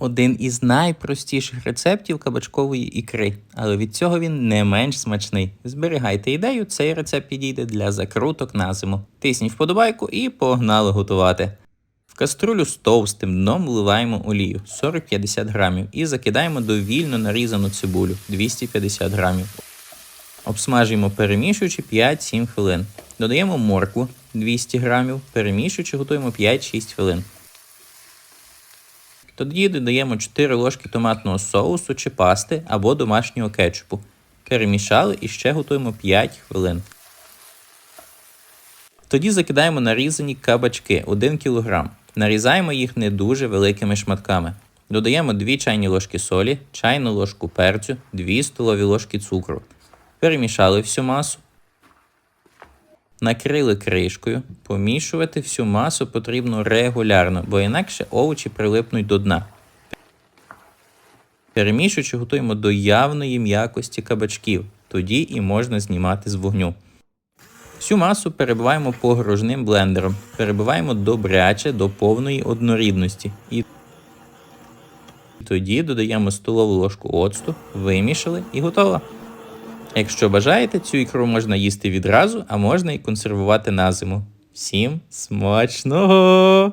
Один із найпростіших рецептів кабачкової ікри, але від цього він не менш смачний. Зберігайте ідею, цей рецепт підійде для закруток на зиму. Тисніть вподобайку і погнали готувати. В каструлю з товстим дном вливаємо олію 40-50 грамів і закидаємо довільно нарізану цибулю 250 грамів. Обсмажуємо перемішуючи 5-7 хвилин. Додаємо моркву 200 грамів, перемішуючи готуємо 5-6 хвилин. Тоді додаємо 4 ложки томатного соусу чи пасти або домашнього кетчупу. Перемішали і ще готуємо 5 хвилин. Тоді закидаємо нарізані кабачки 1 кг. Нарізаємо їх не дуже великими шматками. Додаємо 2 чайні ложки солі, чайну ложку перцю, 2 столові ложки цукру. Перемішали всю масу. Накрили кришкою. Помішувати всю масу потрібно регулярно, бо інакше овочі прилипнуть до дна. Перемішуючи, готуємо до явної м'якості кабачків. Тоді і можна знімати з вогню. Всю масу перебиваємо погружним блендером. Перебиваємо добряче до повної однорідності. І тоді додаємо столову ложку оцту, вимішали і готово. Якщо бажаєте, цю ікру можна їсти відразу, а можна і консервувати на зиму. Всім смачного!